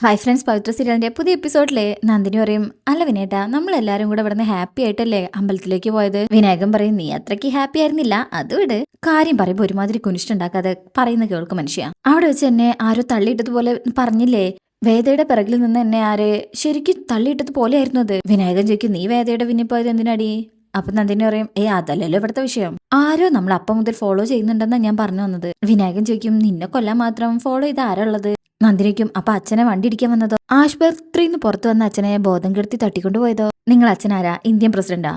Hi friends പവിത്ര സീരിയലിന്റെ പുതിയ എപ്പിസോഡിലെ നന്ദിനി പറയും അല്ല വിനേട്ട നമ്മളെല്ലാവരും കൂടെ ഇവിടുന്ന് ഹാപ്പി ആയിട്ടല്ലേ അമ്പലത്തിലേക്ക് പോയത്? വിനായകൻ പറയും നീ അത്രയ്ക്ക് ഹാപ്പി ആയിരുന്നില്ല അത് വിട്. കാര്യം പറയുമ്പോൾ ഒരുമാതിരി കുനിഷ്ടുണ്ടാക്കാതെ പറയുന്ന കേൾക്ക് മനുഷ്യ. അവിടെ വെച്ച് എന്നെ ആരോ തള്ളിയിട്ടതുപോലെ പറഞ്ഞില്ലേ വേദയുടെ പിറകിൽ നിന്ന് എന്നെ ആര് ശരിക്കും തള്ളിയിട്ടത് പോലെയായിരുന്നു അത്. വിനായകൻ ചോദിക്കും നീ വേദയുടെ പിന്നെ പോയത് എന്തിനാടി? അപ്പൊ നന്ദിനി പറയും ഏ അതല്ലല്ലോ ഇവിടുത്തെ വിഷയം. ആരോ നമ്മൾ അപ്പം മുതൽ ഫോളോ ചെയ്യുന്നുണ്ടെന്നാ ഞാൻ പറഞ്ഞു വന്നത്. വിനായകൻ ചോദിക്കും നിന്നെ കൊല്ലാൻ മാത്രം ഫോളോ ചെയ്ത് ആരുള്ളത് നന്ദിനിക്കും അപ്പൊ അച്ഛനെ വണ്ടി ഇടിക്കാൻ വന്നതോ? ആശുപത്രിയിൽ നിന്ന് പുറത്തു വന്ന അച്ഛനെ ബോധം കെടുത്തി തട്ടിക്കൊണ്ടുപോയതോ? നിങ്ങൾ അച്ഛനാരാ? ഇന്ത്യൻ പ്രസിഡന്റാ?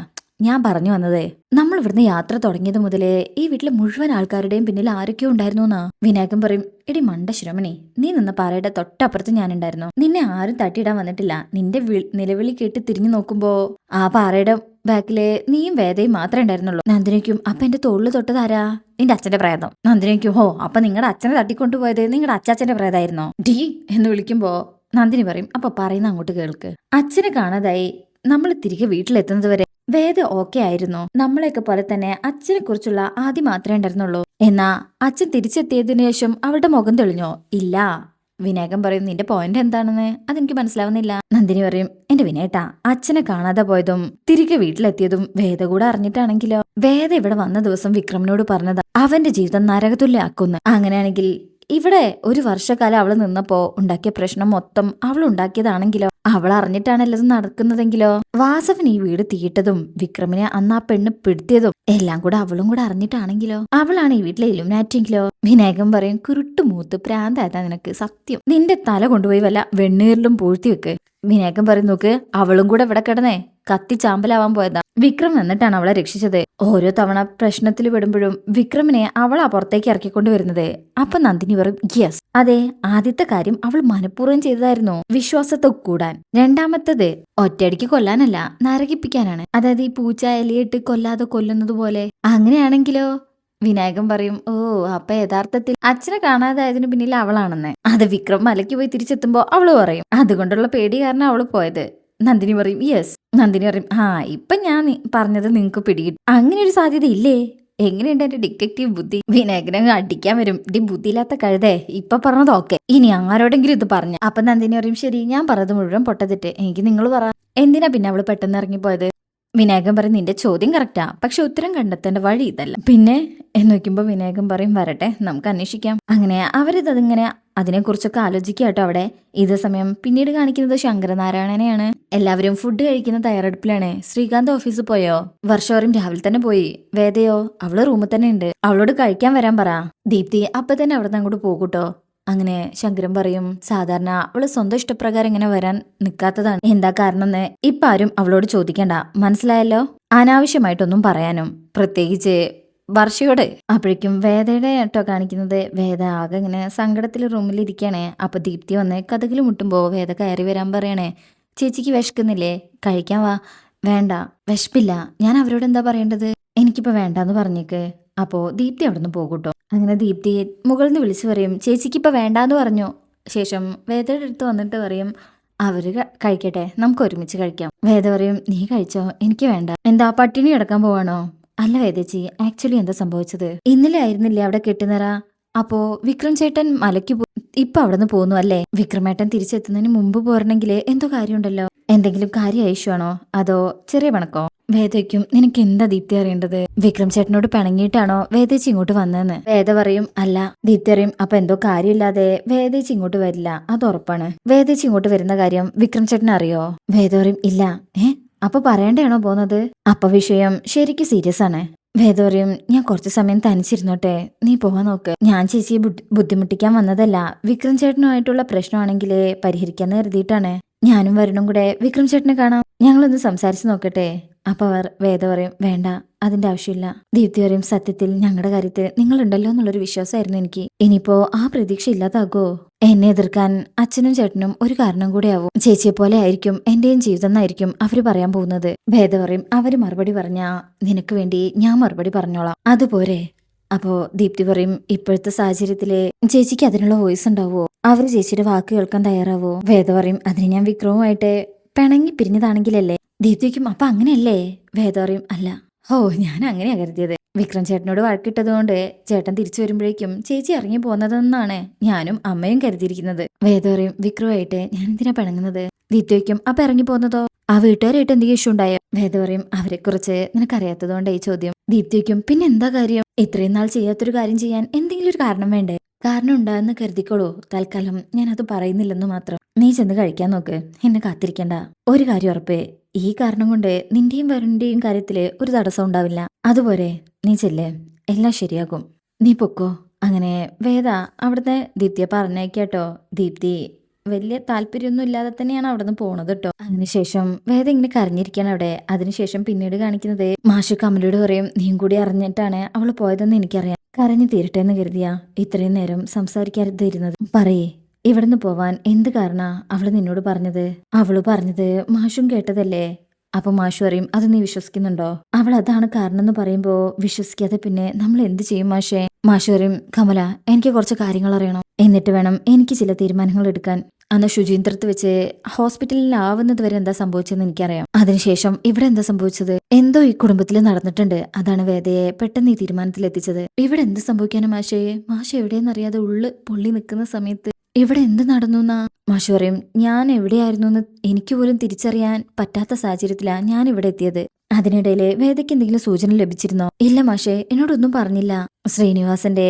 ഞാൻ പറഞ്ഞു വന്നതേ നമ്മൾ ഇവിടുന്ന് യാത്ര തുടങ്ങിയത് മുതലേ ഈ വീട്ടിലെ മുഴുവൻ ആൾക്കാരുടെയും പിന്നിൽ ആരൊക്കെയോ ഉണ്ടായിരുന്നു എന്നാ വിനായകൻ പറയും എടി മണ്ട ശ്രമണി നീ നിന്ന പാറയുടെ തൊട്ടപ്പുറത്ത് ഞാൻ ഉണ്ടായിരുന്നു നിന്നെ ആരും തട്ടിയിടാൻ വന്നിട്ടില്ല. നിന്റെ നിലവിളി കേട്ട് തിരിഞ്ഞു നോക്കുമ്പോ ആ പാറയുടെ ബാക്കിലെ നീയും വേദയും മാത്രമേ ഉണ്ടായിരുന്നുള്ളൂ. നന്ദിനിക്കും അപ്പൊ എന്റെ തോളിൽ തൊട്ടതാരാ നിന്റെ അച്ഛന്റെ പ്രേതം. നന്ദിനിക്കും ഹോ അപ്പൊ നിങ്ങളുടെ അച്ഛനെ തട്ടിക്കൊണ്ടുപോയത് നിങ്ങളുടെ അച്ചാച്ചന്റെ പ്രേതായിരുന്നോ? ഡി എന്ന് വിളിക്കുമ്പോ നന്ദിനി പറയും അപ്പൊ പറയുന്ന അങ്ങോട്ട് കേൾക്ക്. അച്ഛനെ കാണാതായി നമ്മൾ തിരികെ വീട്ടിലെത്തുന്നത് വരെ വേദ ഓക്കെ ആയിരുന്നു. നമ്മളെയൊക്കെ പോലെ തന്നെ അച്ഛനെ കുറിച്ചുള്ള ആദ്യം മാത്രമേ ഉണ്ടായിരുന്നുള്ളൂ. എന്നാ അച്ഛൻ തിരിച്ചെത്തിയതിനു ശേഷം അവരുടെ മുഖം തെളിഞ്ഞോ? ഇല്ല. വിനായകൻ പറയും നിന്റെ പോയിന്റ് എന്താണെന്ന്? അതെനിക്ക് മനസ്സിലാവുന്നില്ല. നന്ദിനി പറയും എന്റെ വിനേട്ടാ അച്ഛനെ കാണാതെ പോയതും തിരികെ വീട്ടിലെത്തിയതും വേദ കൂടെ അറിഞ്ഞിട്ടാണെങ്കിലോ? വേദ ഇവിടെ വന്ന ദിവസം വിക്രമിനോട് പറഞ്ഞത് അവന്റെ ജീവിതം നരകതുല്യാക്കുന്നു അങ്ങനെയാണെങ്കിൽ ഇവിടെ ഒരു വർഷക്കാലം അവൾ നിന്നപ്പോ ഉണ്ടാക്കിയ പ്രശ്നം മൊത്തം അവൾ ഉണ്ടാക്കിയതാണെങ്കിലോ? അവൾ അറിഞ്ഞിട്ടാണല്ലോ നടക്കുന്നതെങ്കിലോ? വാസവൻ ഈ വീട് തീയിട്ടതും വിക്രമിനെ അന്ന് ആ പെണ്ണ് പിടുത്തിയതും എല്ലാം കൂടെ അവളും കൂടെ അറിഞ്ഞിട്ടാണെങ്കിലോ? അവളാണ് ഈ വീട്ടിലെ ഇലുമിനാറ്റെങ്കിലോ വിനായകൻ പറയും കുരുട്ടു മൂത്ത് പ്രാന്തായതാ നിനക്ക് സത്യം. നിന്റെ തല കൊണ്ടുപോയി വല്ല വെണ്ണീറിലും പൂഴ്ത്തി വെക്ക്. വിനായകൻ പറയും നോക്ക് അവളും കൂടെ ഇവിടെ കിടന്നേ? കത്തി ചാമ്പലാവാൻ പോയതാ. വിക്രം എന്നിട്ടാണ് അവളെ രക്ഷിച്ചത്. ഓരോ തവണ പ്രശ്നത്തിൽ വിടുമ്പോഴും വിക്രമിനെ അവളാ പുറത്തേക്ക് ഇറക്കിക്കൊണ്ട് വരുന്നത്. അപ്പൊ നന്ദിനി പറയും യെസ് അതെ ആദ്യത്തെ കാര്യം അവൾ മനഃപൂർവം ചെയ്തതായിരുന്നു. വിശ്വാസത്തെ കൂടാൻ രണ്ടാമത്തത് ഒറ്റയടിക്ക് കൊല്ലാനല്ല നരകിപ്പിക്കാനാണ്. അതായത് ഈ പൂച്ച എലിയിട്ട് കൊല്ലാതെ കൊല്ലുന്നത് പോലെ. അങ്ങനെയാണെങ്കിലോ? വിനായകൻ പറയും ഓ അപ്പൊ യഥാർത്ഥത്തിൽ അച്ഛനെ കാണാതായതിനു പിന്നിൽ അവളാണെന്ന്. അത് വിക്രം മലയ്ക്ക് പോയി തിരിച്ചെത്തുമ്പോ അവൾ പറയും. അതുകൊണ്ടുള്ള പേടി കാരണം അവൾ പോയത്. നന്ദിനി പറയും യെസ് നന്ദിനി പറയും ആ ഇപ്പൊ ഞാൻ പറഞ്ഞത് നിങ്ങൾക്ക് പിടികിട്ടും. അങ്ങനെ ഒരു സാധ്യത ഇല്ലേ? എങ്ങനെയുണ്ട് എന്റെ ഡിറ്റക്റ്റീവ് ബുദ്ധി? വിനായകനെ അടിക്കാൻ വരും. ഡി ബുദ്ധിയില്ലാത്ത കഴുതേ ഇപ്പൊ പറഞ്ഞത് ഓക്കെ. ഇനി ആരോടെങ്കിലും ഇത് പറഞ്ഞു? അപ്പൊ നന്ദിനി പറയും ശരി ഞാൻ പറഞ്ഞത് മുഴുവൻ പൊട്ടത്തിട്ട്. എനിക്ക് നിങ്ങൾ പറ. എന്തിനാ പിന്നെ അവൾ പെട്ടെന്ന് ഇറങ്ങിപ്പോയത് വിനായകൻ പറയും നിന്റെ ചോദ്യം കറക്റ്റാ. പക്ഷെ ഉത്തരം കണ്ടെത്തേണ്ട വഴി ഇതല്ല. പിന്നെ എന്ന് നോക്കുമ്പോ വിനായകൻ പറയും വരട്ടെ നമുക്ക് അന്വേഷിക്കാം. അങ്ങനെ അവരിത് അതിങ്ങനെ അതിനെക്കുറിച്ചൊക്കെ ആലോചിക്കുക കേട്ടോ അവിടെ. ഇതേ സമയം പിന്നീട് കാണിക്കുന്നത് ശങ്കരനാരായണനെയാണ്. എല്ലാവരും ഫുഡ് കഴിക്കുന്ന തയ്യാറെടുപ്പിലാണ്. ശ്രീകാന്ത് ഓഫീസിൽ പോയോ? വർഷോറും രാവിലെ തന്നെ പോയി. വേദയോ? അവൾ റൂമിൽ തന്നെ ഉണ്ട്. അവളോട് കഴിക്കാൻ വരാൻ പറ. ദീപ്തി അപ്പൊ തന്നെ അവിടെ നിന്ന് അങ്ങോട്ട് പോകൂട്ടോ. അങ്ങനെ ശങ്കരൻ പറയും സാധാരണ അവൾ സ്വന്തം ഇഷ്ടപ്രകാരം ഇങ്ങനെ വരാൻ നിൽക്കാത്തതാണ് എന്താ കാരണം എന്ന് ഇപ്പം ആരും അവളോട് ചോദിക്കണ്ട. മനസ്സിലായല്ലോ? അനാവശ്യമായിട്ടൊന്നും പറയാനും. പ്രത്യേകിച്ച് വർഷയോട്. അപ്പോഴേക്കും വേദയുടെ കേട്ടോ കാണിക്കുന്നത് വേദ ആകെ ഇങ്ങനെ സങ്കടത്തിൽ റൂമിൽ ഇരിക്കണേ അപ്പൊ ദീപ്തി വന്ന് കഥകിൽ മുട്ടുമ്പോ വേദ കയറി വരാൻ പറയണേ. ചേച്ചിക്ക് വിശക്കുന്നില്ലേ? കഴിക്കാൻ വാ. വേണ്ട. വിശപ്പില്ല. ഞാൻ അവരോട് എന്താ പറയേണ്ടത്? എനിക്കിപ്പോ വേണ്ടാന്ന് പറഞ്ഞേക്ക്. അപ്പോ ദീപ്തി അവിടെ നിന്ന് പോകൂട്ടോ. അങ്ങനെ ദീപ്തി മുകളിൽ നിന്ന് വിളിച്ചു പറയും ചേച്ചിക്ക് ഇപ്പൊ വേണ്ടാന്ന് പറഞ്ഞു. ശേഷം വേദയുടെ അടുത്ത് വന്നിട്ട് പറയും അവർ കഴിക്കട്ടെ. നമുക്ക് ഒരുമിച്ച് കഴിക്കാം. വേദ പറയും നീ കഴിച്ചോ? എനിക്ക് വേണ്ട. എന്താ പട്ടിണി കിടക്കാൻ പോവാണോ? അല്ല വേദച്ചി. ആക്ച്വലി എന്താ സംഭവിച്ചത്? ഇന്നലെ ആയിരുന്നില്ലേ അവിടെ കെട്ടുനിറ? അപ്പോ വിക്രം ചേട്ടൻ മലയ്ക്ക് ഇപ്പൊ അവിടെ നിന്ന് പോന്നു അല്ലേ? വിക്രമേട്ടൻ തിരിച്ചെത്തുന്നതിന് മുമ്പ് പോരണെങ്കിൽ എന്തോ കാര്യമുണ്ടല്ലോ. എന്തെങ്കിലും കാര്യം ആണോ? അതോ ചെറിയ പണക്കോ? വേദയ്ക്കും നിനക്ക് എന്താ ദീപ്തി അറിയേണ്ടത്? വിക്രം ചേട്ടനോട് പിണങ്ങിയിട്ടാണോ വേദേച്ചി ഇങ്ങോട്ട് വന്നതെന്ന്? വേദ പറയും അല്ല ദീപ്തി അറിയും അപ്പൊ എന്തോ കാര്യമില്ലാതെ വേദേച്ചി ഇങ്ങോട്ട് വരില്ല. അത് ഉറപ്പാണ്. വേദേച്ചി ഇങ്ങോട്ട് വരുന്ന കാര്യം വിക്രം ചേട്ടൻ അറിയോ? വേദ പറയും ഇല്ല. ഏ? അപ്പൊ പറയണ്ടയാണോ പോന്നത്? അപ്പൊ വിഷയം ശരിക്കും സീരിയസ് ആണ്. വേദ പറയും ഞാൻ കുറച്ച് സമയം തനിച്ചിരുന്നോട്ടെ. നീ പോവാൻ നോക്ക്. ഞാൻ ചേച്ചിയെ ബുദ്ധിമുട്ടിക്കാൻ വന്നതല്ല. വിക്രം ചേട്ടനുമായിട്ടുള്ള പ്രശ്നമാണെങ്കിൽ പരിഹരിക്കാന്ന് കരുതിയിട്ടാണ്. ഞാനും വരുണും കൂടെ വിക്രം ചേട്ടനെ കാണാം. ഞങ്ങളൊന്ന് സംസാരിച്ച് നോക്കട്ടെ. അപ്പൊ അവർ വേദ പറയും വേണ്ട അതിന്റെ ആവശ്യമില്ല. ദീപ്തി പറയും സത്യത്തിൽ ഞങ്ങളുടെ കാര്യത്തിൽ നിങ്ങളുണ്ടല്ലോ എന്നുള്ളൊരു വിശ്വാസമായിരുന്നു എനിക്ക്. ഇനിയിപ്പോ ആ പ്രതീക്ഷ ഇല്ലാതാകോ? എന്നെ എതിർക്കാൻ അച്ഛനും ചേട്ടനും ഒരു കാരണം കൂടെ ആവും ചേച്ചിയെ പോലെ ആയിരിക്കും എന്റെയും ജീവിതം എന്നായിരിക്കും അവർ പറയാൻ പോകുന്നത്. ഭേദ പറയും അവർ മറുപടി പറഞ്ഞാ നിനക്ക് വേണ്ടി ഞാൻ മറുപടി പറഞ്ഞോളാം. അതുപോലെ അപ്പോ ദീപ്തി പറയും ഇപ്പോഴത്തെ സാഹചര്യത്തിൽ ചേച്ചിക്ക് അതിനുള്ള വോയിസ് ഉണ്ടാവുമോ അവർ ചേച്ചിയുടെ വാക്ക് കേൾക്കാൻ തയ്യാറാവോ? വേദ പറയും അതിന് ഞാൻ വിക്രവുമായിട്ട് പിണങ്ങി പിരിഞ്ഞതാണെങ്കിലല്ലേ? ദീപ്തിക്കും അപ്പൊ അങ്ങനെയല്ലേ? വേദ പറയും അല്ല. ഓ ഞാൻ അങ്ങനെയാ കരുതിയത്. വിക്രം ചേട്ടനോട് വഴക്കിട്ടതുകൊണ്ട് ചേട്ടൻ തിരിച്ചു വരുമ്പോഴേക്കും ചേച്ചി ഇറങ്ങി പോകുന്നതെന്നാണ് ഞാനും അമ്മയും കരുതിയിരിക്കുന്നത്. വേദോറയും വിക്രുവായിട്ട് ഞാൻ എന്തിനാ പിണങ്ങുന്നത്? ദിത്യയ്ക്കും അപ്പൊ ഇറങ്ങി പോകുന്നതോ? ആ വീട്ടുകാരായിട്ട് എന്തെങ്കിലും ഇഷ്യൂ ഉണ്ടായോ? വേദോറയും അവരെ കുറിച്ച് നിനക്കറിയാത്തതുകൊണ്ട് ഈ ചോദ്യം. ദീപ്തിക്കും പിന്നെ എന്താ കാര്യം? ഇത്രയും നാൾ ചെയ്യാത്തൊരു കാര്യം ചെയ്യാൻ എന്തെങ്കിലും ഒരു കാരണം വേണ്ടേ? കാരണം ഉണ്ടാകുന്ന കരുതിക്കോളൂ. തൽക്കാലം ഞാൻ അത് പറയുന്നില്ലെന്ന് മാത്രം. നീ ചെന്ന് കഴിക്കാൻ നോക്ക്. എന്നെ കാത്തിരിക്കണ്ട. ഒരു കാര്യം ഉറപ്പേ. ഈ കാരണം കൊണ്ട് നിന്റെയും വരുണിന്റെയും കാര്യത്തിൽ ഒരു തടസ്സം ഉണ്ടാവില്ല. അതുപോലെ നീ ചെല്ലേ. എല്ലാം ശരിയാകും. നീ പൊക്കോ. അങ്ങനെ വേദ അവിടുത്തെ ദീപ്തിയെ പറഞ്ഞേക്കാട്ടോ ദീപ്തി വലിയ താല്പര്യമൊന്നും ഇല്ലാതെ തന്നെയാണ് അവിടെ നിന്ന് പോണത് കേട്ടോ അതിനുശേഷം വേദ ഇങ്ങനെ കരഞ്ഞിരിക്കാണ് അവിടെ. അതിനുശേഷം പിന്നീട് കാണിക്കുന്നത് മാഷു കമലോട് പറയും നീയും കൂടി അറിഞ്ഞിട്ടാണ് അവൾ പോയതെന്ന് എനിക്കറിയാം. കരഞ്ഞു തീരട്ടെ എന്ന് കരുതിയാ ഇത്രയും നേരം സംസാരിക്കാതിരുന്നത്. പറയേ ഇവിടുന്ന് പോവാൻ എന്ത് കാരണ അവൾ നിന്നോട് പറഞ്ഞത്? അവൾ പറഞ്ഞത് മാഷും കേട്ടതല്ലേ? അപ്പൊ മാഷു പറയും അത് നീ വിശ്വസിക്കുന്നുണ്ടോ? അവൾ അതാണ് കാരണം എന്ന് പറയുമ്പോ വിശ്വസിക്കാതെ പിന്നെ നമ്മൾ എന്ത് ചെയ്യും മാഷേ? മാഷു പറയും കമല എനിക്ക് കുറച്ച് കാര്യങ്ങൾ അറിയണം. എന്നിട്ട് വേണം എനിക്ക് ചില തീരുമാനങ്ങൾ എടുക്കാൻ. അന്ന് ശുചീന്ദ്രത്ത് വെച്ച് ഹോസ്പിറ്റലിൽ ആവുന്നത് വരെ എന്താ സംഭവിച്ചതെന്ന് എനിക്കറിയാം. അതിനുശേഷം ഇവിടെ എന്താ സംഭവിച്ചത്? എന്തോ ഈ കുടുംബത്തിൽ നടന്നിട്ടുണ്ട്. അതാണ് വേദയെ പെട്ടെന്ന് ഈ തീരുമാനത്തിൽ എത്തിച്ചത്. ഇവിടെ എന്ത് സംഭവിക്കാനും മാഷയെ മാഷ എവിടെയെന്നറിയാതെ ഉള്ളു പൊള്ളി നിൽക്കുന്ന സമയത്ത് ഇവിടെ എന്ത് നടന്നു എന്നാ മാഷു പറയും ഞാൻ എവിടെയായിരുന്നു എന്ന് എനിക്ക് പോലും തിരിച്ചറിയാൻ പറ്റാത്ത സാഹചര്യത്തിലാണ് ഞാൻ ഇവിടെ എത്തിയത്. അതിനിടയിൽ വേദയ്ക്ക് എന്തെങ്കിലും സൂചന ലഭിച്ചിരുന്നോ? ഇല്ല മാഷേ എന്നോടൊന്നും പറഞ്ഞില്ല. ശ്രീനിവാസന്റെ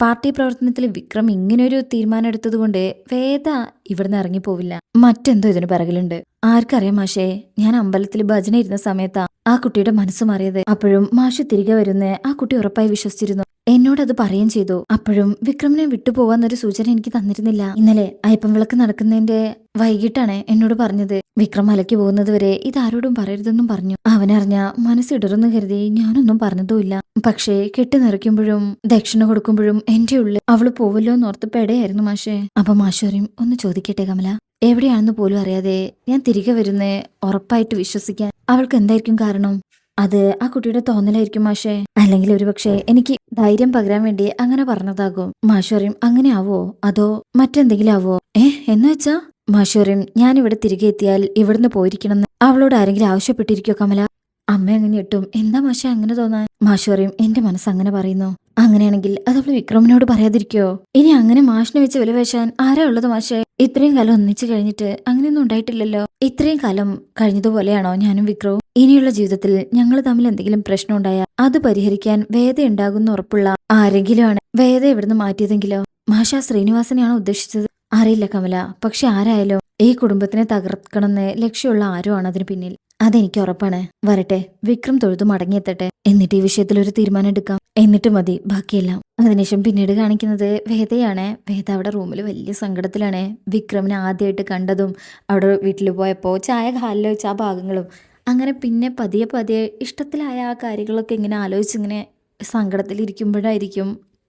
പാർട്ടി പ്രവർത്തനത്തിൽ വിക്രം ഇങ്ങനൊരു തീരുമാനം എടുത്തതുകൊണ്ട് വേദ ഇവിടുന്ന് ഇറങ്ങിപ്പോവില്ല. മറ്റെന്തോ ഇതിന് പിറകിലുണ്ട്. ആർക്കറിയാം മാഷേ ഞാൻ അമ്പലത്തിൽ ഭജന ഇരുന്ന സമയത്താ ആ കുട്ടിയുടെ മനസ്സ് മാറിയത്. അപ്പോഴും മാഷ് തിരികെ വരുന്ന ആ കുട്ടി ഉറപ്പായി വിശ്വസിച്ചിരുന്നു. എന്നോട് അത് പറയുകയും ചെയ്തു. അപ്പോഴും വിക്രമിനെ വിട്ടുപോവാന്നൊരു സൂചന എനിക്ക് തന്നിരുന്നില്ല. ഇന്നലെ അയ്യപ്പം വിളക്ക് നടക്കുന്നതിന്റെ വൈകിട്ടാണ് എന്നോട് പറഞ്ഞത്. വിക്രം അലക്കി പോകുന്നത് വരെ ഇതാരോടും പറയരുതെന്നും പറഞ്ഞു. അവനറിഞ്ഞ മനസ്സിടറുന്നു കരുതി ഞാനൊന്നും പറഞ്ഞതുമില്ല. പക്ഷേ കെട്ടി നിറയ്ക്കുമ്പോഴും ദക്ഷിണ കൊടുക്കുമ്പോഴും എന്റെ ഉള്ളിൽ അവൾ പോവല്ലോ എന്നോർത്ത് പെടയായിരുന്നു മാഷേ. അപ്പൊ മാഷോറിയും ഒന്ന് ചോദിക്കട്ടെ കമല. എവിടെയാണെന്ന് പോലും അറിയാതെ ഞാൻ തിരികെ വരുന്നേ ഉറപ്പായിട്ട് വിശ്വസിക്കാൻ അവൾക്ക് എന്തായിരിക്കും കാരണം? അത് ആ കുട്ടിയുടെ തോന്നലായിരിക്കും മാഷേ. അല്ലെങ്കിൽ ഒരുപക്ഷെ എനിക്ക് ധൈര്യം പകരാൻ വേണ്ടി അങ്ങനെ പറഞ്ഞതാകും. മാഷോറിയും അങ്ങനെ ആവോ? അതോ മറ്റെന്തെങ്കിലും ആവോ? ഏ എന്ന് വെച്ചാ? മാഷോറിയും ഇവിടെ തിരികെ എത്തിയാൽ ഇവിടുന്ന് പോയിരിക്കണമെന്ന് അവളോട് ആരെങ്കിലും ആവശ്യപ്പെട്ടിരിക്കോ കമല? അമ്മ അങ്ങനെ ഇട്ടും. എന്താ മാഷ അങ്ങനെ തോന്നാൻ? മാഷോറിയും എന്റെ മനസ്സ് അങ്ങനെ പറയുന്നു. അങ്ങനെയാണെങ്കിൽ അത് അവൾ വിക്രമിനോട് പറയാതിരിക്കോ ഇനി അങ്ങനെ മാഷിനെ വെച്ച് വിലവേശാൻ ആരാ ഉള്ളത് മാഷെ? ഇത്രയും കാലം ഒന്നിച്ചു കഴിഞ്ഞിട്ട് അങ്ങനെയൊന്നും ഉണ്ടായിട്ടില്ലല്ലോ. ഇത്രയും കാലം കഴിഞ്ഞതുപോലെയാണോ ഞാനും വിക്രവും? ഇനിയുള്ള ജീവിതത്തിൽ ഞങ്ങൾ തമ്മിൽ എന്തെങ്കിലും പ്രശ്നം ഉണ്ടായാൽ അത് പരിഹരിക്കാൻ വേദ ഉണ്ടാകുന്ന ഉറപ്പുള്ള ആരെങ്കിലും ആണ് വേദ ഇവിടുന്ന് മാറ്റിയതെങ്കിലോ? മാഷ ശ്രീനിവാസനെയാണോ ഉദ്ദേശിച്ചത്? അറിയില്ല കമല. പക്ഷെ ആരായാലും ഈ കുടുംബത്തിനെ തകർക്കണമെന്ന് ലക്ഷ്യമുള്ള ആരോ ആണ് അതിന് പിന്നിൽ. അതെനിക്ക് ഉറപ്പാണ്. വരട്ടെ വിക്രം തൊഴുതു മടങ്ങിയെത്തട്ടെ. എന്നിട്ട് ഈ വിഷയത്തിൽ ഒരു തീരുമാനം എടുക്കാം. എന്നിട്ട് മതി ബാക്കിയെല്ലാം. അതിനുശേഷം പിന്നീട് കാണിക്കുന്നത് വേദയാണ്. വേദ അവിടെ റൂമിൽ വലിയ സങ്കടത്തിലാണ്. വിക്രമിനെ ആദ്യമായിട്ട് കണ്ടതും അവിടെ വീട്ടിൽ പോയപ്പോൾ ചായ കാലിൽ വെച്ച ആ ഭാഗങ്ങളും അങ്ങനെ പിന്നെ പതിയെ പതിയെ ഇഷ്ടത്തിലായ ആ കാര്യങ്ങളൊക്കെ ഇങ്ങനെ ആലോചിച്ചിങ്ങനെ സങ്കടത്തിലിരിക്കുമ്പോഴായിരിക്കും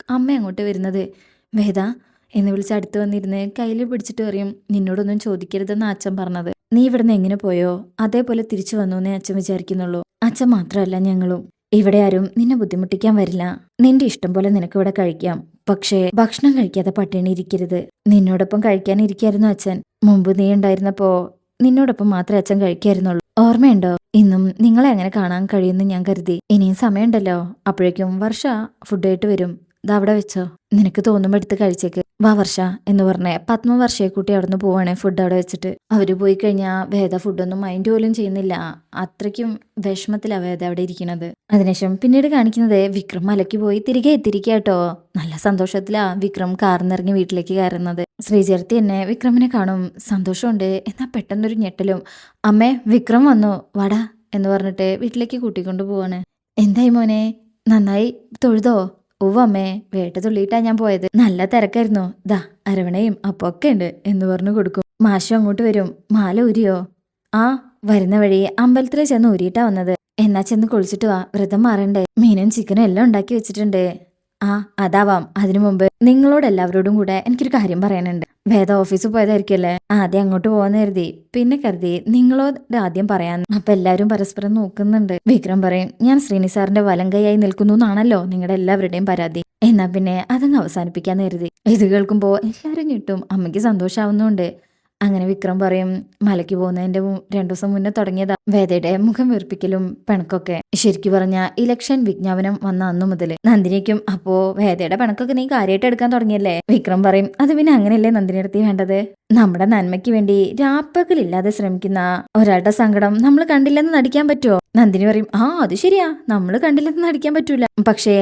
അമ്മ അങ്ങോട്ട് വരുന്നത്. വേദ എന്ന് വിളിച്ച് അടുത്ത് വന്നിരുന്ന് കയ്യിൽ പിടിച്ചിട്ട് പറയും നിന്നോടൊന്നും ചോദിക്കരുതെന്ന് അച്ഛൻ പറഞ്ഞത്. നീ ഇവിടുന്ന് എങ്ങനെ പോയോ? അതേപോലെ തിരിച്ചു വന്നു എന്നേ അച്ഛൻ വിചാരിക്കുന്നുള്ളൂ. അച്ഛൻ മാത്രമല്ല ഞങ്ങളും. ഇവിടെ ആരും നിന്നെ ബുദ്ധിമുട്ടിക്കാൻ വരില്ല. നിന്റെ ഇഷ്ടം പോലെ നിനക്ക് ഇവിടെ കഴിക്കാം. പക്ഷേ ഭക്ഷണം കഴിക്കാതെ പട്ടിണി ഇരിക്കരുത്. നിന്നോടൊപ്പം കഴിക്കാനിരിക്കായിരുന്നു അച്ഛൻ. മുമ്പ് നീ ഉണ്ടായിരുന്നപ്പോ നിന്നോടൊപ്പം മാത്രമേ അച്ഛൻ കഴിക്കായിരുന്നുള്ളൂ. ഓർമ്മയുണ്ടോ? ഇന്നും നിങ്ങളെ അങ്ങനെ കാണാൻ കഴിയുമെന്ന് ഞാൻ കരുതി. ഇനിയും സമയമുണ്ടല്ലോ. അപ്പോഴേക്കും വർഷ ഫുഡായിട്ട് വരും. അവിടെ വെച്ചോ. നിനക്ക് തോന്നുമ്പോ എടുത്ത് കഴിച്ചേക്ക്. വാ വർഷ എന്ന് പറഞ്ഞേ പത്മ വർഷയെ കൂട്ടി നിന്ന് പോവാണേ ഫുഡ് അവിടെ വെച്ചിട്ട്. അവർ പോയി കഴിഞ്ഞാൽ വേദ ഫുഡൊന്നും മൈൻഡ് പോലും ചെയ്യുന്നില്ല. അത്രയ്ക്കും വിഷമത്തിലാ വേദ അവിടെ ഇരിക്കുന്നത്. അതിനുശേഷം പിന്നീട് കാണിക്കുന്നത് വിക്രം മലയ്ക്ക് പോയി തിരികെ എത്തിരിക്കാട്ടോ നല്ല സന്തോഷത്തിലാ വിക്രം കാർന്നിറങ്ങി വീട്ടിലേക്ക് കയറുന്നത്. ശ്രീചേർത്തി എന്നെ വിക്രമിനെ കാണും. സന്തോഷമുണ്ട്. എന്നാ പെട്ടെന്നൊരു ഞെട്ടലും. അമ്മേ വിക്രം വന്നു. വാടാ എന്ന് പറഞ്ഞിട്ട് വീട്ടിലേക്ക് കൂട്ടിക്കൊണ്ടു പോവാണ്. എന്തായി മോനെ? നന്നായി? തൊഴുതോ? ഉവ്വമ്മേ വേട്ട തുള്ളിയിട്ടാ ഞാൻ പോയത്. നല്ല തിരക്കായിരുന്നു. ദാ അരവണയും അപ്പൊക്കെ ഉണ്ട് എന്ന് പറഞ്ഞു കൊടുക്കും. മാഷും അങ്ങോട്ട് വരും. മാല ഊരിയോ? ആ വരുന്ന വഴി അമ്പലത്തിൽ ചെന്ന് ഊരിയിട്ടാ വന്നത്. എന്നാ ചെന്ന് കുളിച്ചിട്ട് വാ. വ്രതം മാറണ്ടേ. മീനും ചിക്കനും എല്ലാം ഉണ്ടാക്കി വെച്ചിട്ടുണ്ട്. ആ അതാവാം. അതിനു മുമ്പ് നിങ്ങളോട് എല്ലാവരോടും കൂടെ എനിക്കൊരു കാര്യം പറയാനുണ്ട്. വേദ ഓഫീസിൽ പോയതായിരിക്കല്ലേ ആദ്യം അങ്ങോട്ട് പോവാൻ കരുതി. പിന്നെ കരുതി നിങ്ങളോട് ആദ്യം പറയാൻ. അപ്പൊ എല്ലാവരും പരസ്പരം നോക്കുന്നുണ്ട്. വിക്രം പറയും ഞാൻ ശ്രീനി സാറിന്റെ കൈയായി നിൽക്കുന്നു എന്നാണല്ലോ നിങ്ങളുടെ എല്ലാവരുടെയും പരാതി. എന്നാ പിന്നെ അതങ്ങ് അവസാനിപ്പിക്കാന്ന് കരുതി. ഇത് കേൾക്കുമ്പോ എല്ലാരും ഞെട്ടും. അമ്മയ്ക്ക് സന്തോഷാവുന്നുണ്ട്. അങ്ങനെ വിക്രം പറയും മലയ്ക്ക് പോകുന്നതിന്റെ മു- രണ്ടു ദിവസം മുന്നേ തുടങ്ങിയതാ. വേദയുടെ മുഖം വീർപ്പിക്കലും പിണക്കൊക്കെ. ശരിക്കു പറഞ്ഞ ഇലക്ഷൻ വിജ്ഞാപനം വന്ന അന്നു മുതൽ നന്ദിനിക്കും അപ്പോ വേദയുടെ പിണക്കൊക്കെ നീ കാര്യമായിട്ട് എടുക്കാൻ തുടങ്ങിയല്ലേ? വിക്രം പറയും അത് പിന്നെ അങ്ങനെയല്ലേ നന്ദിനി അടുത്ത് വേണ്ടത്? നമ്മുടെ നന്മയ്ക്ക് വേണ്ടി രാപ്പകലില്ലാതെ ശ്രമിക്കുന്ന ഒരാളുടെ സങ്കടം നമ്മൾ കണ്ടില്ലെന്ന് നടിക്കാൻ പറ്റുമോ നന്ദിനി പറയും ആ അത് ശരിയാ. നമ്മൾ കണ്ടില്ലെന്ന് നടിക്കാൻ പറ്റൂല. പക്ഷേ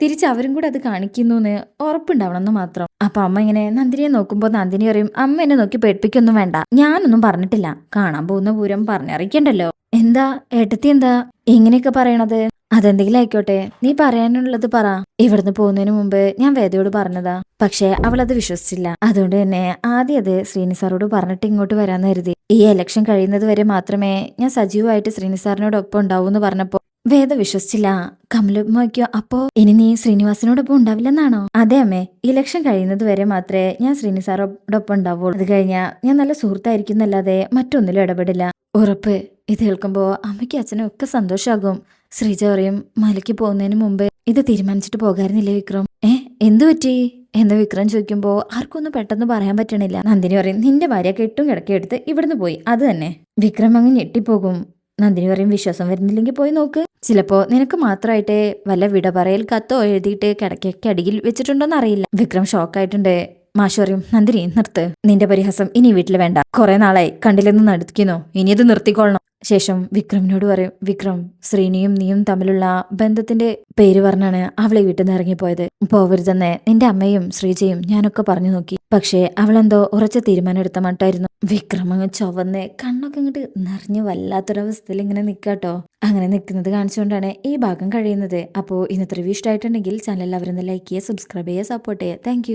തിരിച്ച് അവരും കൂടെ അത് കാണിക്കുന്നു എന്ന് ഉറപ്പുണ്ടാവണമെന്ന് മാത്രം. അപ്പൊ അമ്മ ഇങ്ങനെ നന്ദിനിയെ നോക്കുമ്പോ നന്ദിനി പറയും അമ്മ എന്നെ നോക്കി പേടിപ്പിക്കൊന്നും വേണ്ട. ഞാനൊന്നും പറഞ്ഞിട്ടില്ല. കാണാൻ പോകുന്ന പൂരം പറഞ്ഞറിയിക്കണ്ടല്ലോ. എന്താ? ഏട്ടത്തി എന്താ? ഇങ്ങനെയൊക്കെ പറയണത്? അതെന്തെങ്കിലും ആയിക്കോട്ടെ. നീ പറയാനുള്ളത് പറ. ഇവിടുന്ന് പോകുന്നതിന് മുമ്പ് ഞാൻ വേദയോട് പറഞ്ഞതാ. പക്ഷെ അവൾ അത് വിശ്വസിച്ചില്ല. അതുകൊണ്ട് തന്നെ ആദ്യം അത് ശ്രീനി സാറോട് പറഞ്ഞിട്ട് ഇങ്ങോട്ട് വരാന്ന് കരുതി. ഈ എലക്ഷൻ കഴിയുന്നത് വരെ മാത്രമേ ഞാൻ സജീവമായിട്ട് ശ്രീനി സാറിനോടൊപ്പം ഉണ്ടാവൂ എന്ന് പറഞ്ഞപ്പോ വേദ വിശ്വസിച്ചില്ല. കമലമ്മയ്ക്കോ അപ്പോ ഇനി നീ ശ്രീനിവാസിനോടൊപ്പം ഉണ്ടാവില്ലെന്നാണോ? അതെ അമ്മേ ഇലക്ഷൻ കഴിയുന്നത് വരെ മാത്രമേ ഞാൻ ശ്രീനിസാറോടൊപ്പം ഉണ്ടാവുള്ളൂ. അത് കഴിഞ്ഞാ ഞാൻ നല്ല സുഹൃത്തായിരിക്കും എന്നല്ലാതെ മറ്റൊന്നിലും ഇടപെടില്ല. ഉറപ്പ് ഇത് കേൾക്കുമ്പോ അമ്മയ്ക്കും അച്ഛനും ഒക്കെ സന്തോഷമാകും ശ്രീജ പറയും മലയ്ക്ക് പോകുന്നതിന് മുമ്പ് ഇത് തീരുമാനിച്ചിട്ട് പോകാറുന്നില്ലേ വിക്രം? ഏ എന്തു പറ്റി? എന്ന് വിക്രം ചോദിക്കുമ്പോ ആർക്കൊന്നും പെട്ടെന്ന് പറയാൻ പറ്റണില്ല. നന്ദിനി പറയും നിന്റെ ഭാര്യ കെട്ടും കിടക്കെടുത്ത് ഇവിടുന്ന് പോയി. അത് തന്നെ. വിക്രം അങ്ങ് ഞെട്ടിപ്പോകും. നന്ദിനി പറയും വിശ്വാസം വരുന്നില്ലെങ്കിൽ പോയി നോക്ക്. ചിലപ്പോ നിനക്ക് മാത്രമായിട്ട് വല്ല വിട പറയൽ കത്തോ എഴുതിയിട്ട് കിടക്കൊക്കെ അടിയിൽ വെച്ചിട്ടുണ്ടോന്ന് അറിയില്ല. വിക്രം ഷോക്കായിട്ടുണ്ട്. മാഷ് പറയും നന്ദിനി നിർത്ത്. നിന്റെ പരിഹാസം ഇനി വീട്ടിൽ വേണ്ട. കുറെ നാളായി കണ്ടില്ലെന്ന് നടത്തിക്കുന്നു ഇനി ഇത് നിർത്തിക്കൊള്ളണം. ശേഷം വിക്രമിനോട് പറയും വിക്രം ശ്രീനിയും നീയും തമ്മിലുള്ള ബന്ധത്തിന്റെ പേര് പറഞ്ഞാണ് അവളെ വീട്ടിൽ നിന്ന് ഇറങ്ങിപ്പോയത്. പോവരുതെന്ന് നിന്റെ അമ്മയും ശ്രീജയും ഞാനൊക്കെ പറഞ്ഞു നോക്കി. പക്ഷേ അവളെന്തോ ഉറച്ച തീരുമാനം എടുത്ത മട്ടായിരുന്നു. വിക്രം അങ്ങ് ചുവന്ന് കണ്ണൊക്കെ ഇങ്ങോട്ട് നിറഞ്ഞ് വല്ലാത്തൊരവസ്ഥയിൽ ഇങ്ങനെ നിൽക്കാട്ടോ അങ്ങനെ നിൽക്കുന്നത് കാണിച്ചുകൊണ്ടാണ് ഈ ഭാഗം കഴിയുന്നത്. അപ്പോൾ ഇന്നത്തെ റിവ്യൂ ഇഷ്ടമായിട്ടുണ്ടെങ്കിൽ ചാനൽ അവരൊന്ന് ലൈക്ക് ചെയ്യുക സബ്സ്ക്രൈബ് ചെയ്യുക സപ്പോർട്ട് ചെയ്യുക. താങ്ക്